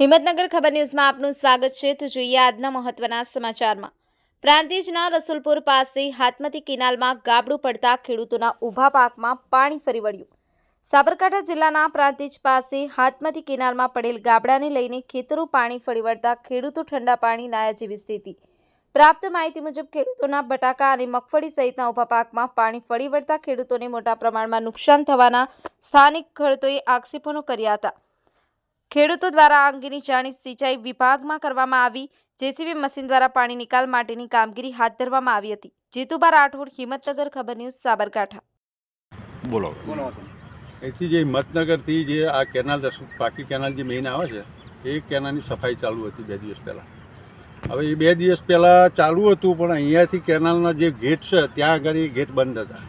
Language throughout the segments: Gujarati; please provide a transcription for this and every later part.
હિંમતનગર ખબર ન્યૂઝમાં આપનું સ્વાગત છે. તો જોઈએ આજના મહત્વના સમાચારમાં. પ્રાંતિજના રસુલપુર પાસે હાથમતી કેનાલમાં ગાબડું પડતા ખેડૂતોના ઊભા પાકમાં પાણી ફરી વળ્યું. સાબરકાંઠા જિલ્લાના પ્રાંતિજ પાસે હાથમતી કેનાલમાં પડેલ ગાબડાને લઈને ખેતરો પાણી ફરી વળતા ખેડૂતો ઠંડા પાણી નાયા જેવી સ્થિતિ. પ્રાપ્ત માહિતી મુજબ ખેડૂતોના બટાકા અને મગફળી સહિતના ઊભા પાકમાં પાણી ફરી વળતા ખેડૂતોને મોટા પ્રમાણમાં નુકસાન થવાના સ્થાનિક ખેડૂતોએ આક્ષેપોનો કર્યા હતા. ખેડૂતો દ્વારા આ અંગેની જાણ સિંચાઈ વિભાગમાં કરવામાં આવી. જેસીબી મશીન દ્વારા પાણી નિકાલ માટેની કામગીરી હાથ ધરવામાં આવી હતી. જેતુબા રાઠોડ હિંમતનગર ખબર ન્યૂઝ સાબરકાંઠા. બોલો. બોલો. અહીંથી જે હિંમતનગરથી જે આ કેનાલ પાકી કેનાલ જે મેઇન આવે છે એ કેનાલની સફાઈ ચાલુ હતી બે દિવસ પહેલાં. હવે એ બે દિવસ પહેલાં ચાલુ હતું પણ અહીંયાથી કેનાલના જે ગેટ છે ત્યાં આગળ એ ગેટ બંધ હતા.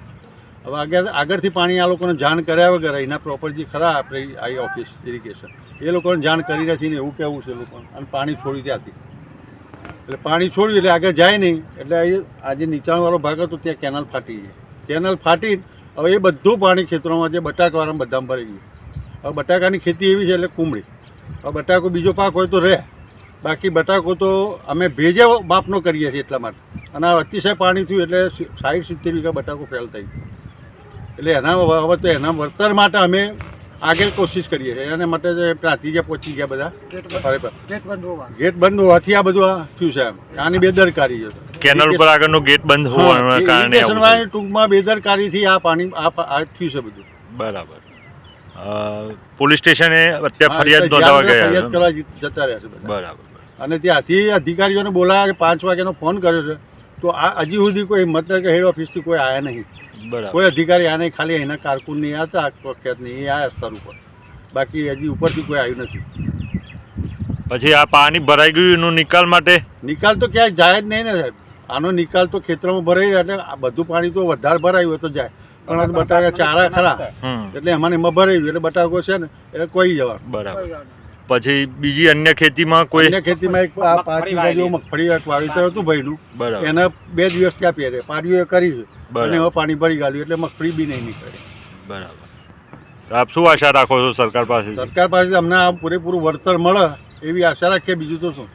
હવે આગળ આગળથી પાણી આ લોકોને જાણ કર્યા વગર એના પ્રોપર જે ખરા આપણે આઈ ઓફિસ ઇરિગેશન એ લોકોને જાણ કરી નથી ને એવું કહેવું છે લોકોને. અને પાણી છોડી ત્યાંથી. એટલે પાણી છોડ્યું એટલે આગળ જાય નહીં. એટલે આજે નીચાણવાળો ભાગ હતો ત્યાં કેનાલ ફાટી ગઈ કેનાલ ફાટી હવે એ બધું પાણી ખેતરોમાં જે બટાકાવાળા બધામાં ભરી ગયું. હવે બટાકાની ખેતી એવી છે એટલે કુમળી. હવે બટાકો બીજો પાક હોય તો રહે બાકી બટાકો તો અમે ભેજે બાપનો કરીએ છીએ એટલા માટે. અને અતિશય પાણી થયું એટલે સાઠ સિત્તેર વીઘા બટાકો ફેલ થઈ ગયું. એટલે એના બાબતે એના વળતર માટે અમે આગળ કોશિશ કરીએ છીએ. એના માટે જે પહોંચી ગયા બધા. ગેટ બંધ હોવાથી આ બધું આ થયું છે એમ. આની બેદરકારી છે. કેનલ ઉપર આગળનો ગેટ બંધ હોવાના કારણે ટૂંકમાં બેદરકારીથી આ પાણી આ થયું છે બધું. બરાબર. પોલીસ સ્ટેશને અત્યારે ફરિયાદ નોંધાવા ગયા ફરિયાદ કરવા જતા રહ્યા છે બરાબર. અને ત્યાંથી અધિકારીઓને બોલાયા કે પાંચ વાગ્યાનો ફોન કર્યો છે. તો આ હજી સુધી કોઈ હિંમતનગર હેડ ઓફિસથી કોઈ આવ્યા નહીં. બરાબર. કોઈ અધિકારી આ નહીં ખાલી એના કારકુન નહીં હતા નહીં એ આવ્યા સ્તર ઉપર. બાકી હજી ઉપરથી કોઈ આવ્યું નથી. પછી આ પાણી ભરાઈ ગયું એનું નિકાલ માટે? નિકાલ તો ક્યાંય જાય જ નહીં ને સાહેબ. આનો નિકાલ તો ખેતરમાં ભરાઈ એટલે આ બધું પાણી તો વધારે ભરાયું હોય તો જાય. પણ બટાકા ચારા ખરા. એટલે એમાં એમાં ભરાઈ ગયું એટલે બટાકો છે ને એટલે કોઈ જવા બરાબર. પછી બીજી અન્ય ખેતીમાં કોઈ અન્ય ખેતીમાં એક આ પાંચ વીઘા મગફળી એક વાવેતર હતું ભાઈનું. બરાબર. એને બે દિવસ ત્યાં પહેરે. પાડીઓ એ કરી છે. અને હવે પાણી ભરી ગાલ્યું એટલે મગફળી બી નહીં નીકળે. બરાબર. આપ શું આશા રાખો છો સરકાર પાસે સરકાર પાસેથી અમને આ પૂરેપૂરું વળતર મળે એવી આશા રાખીએ. બીજું તો શું?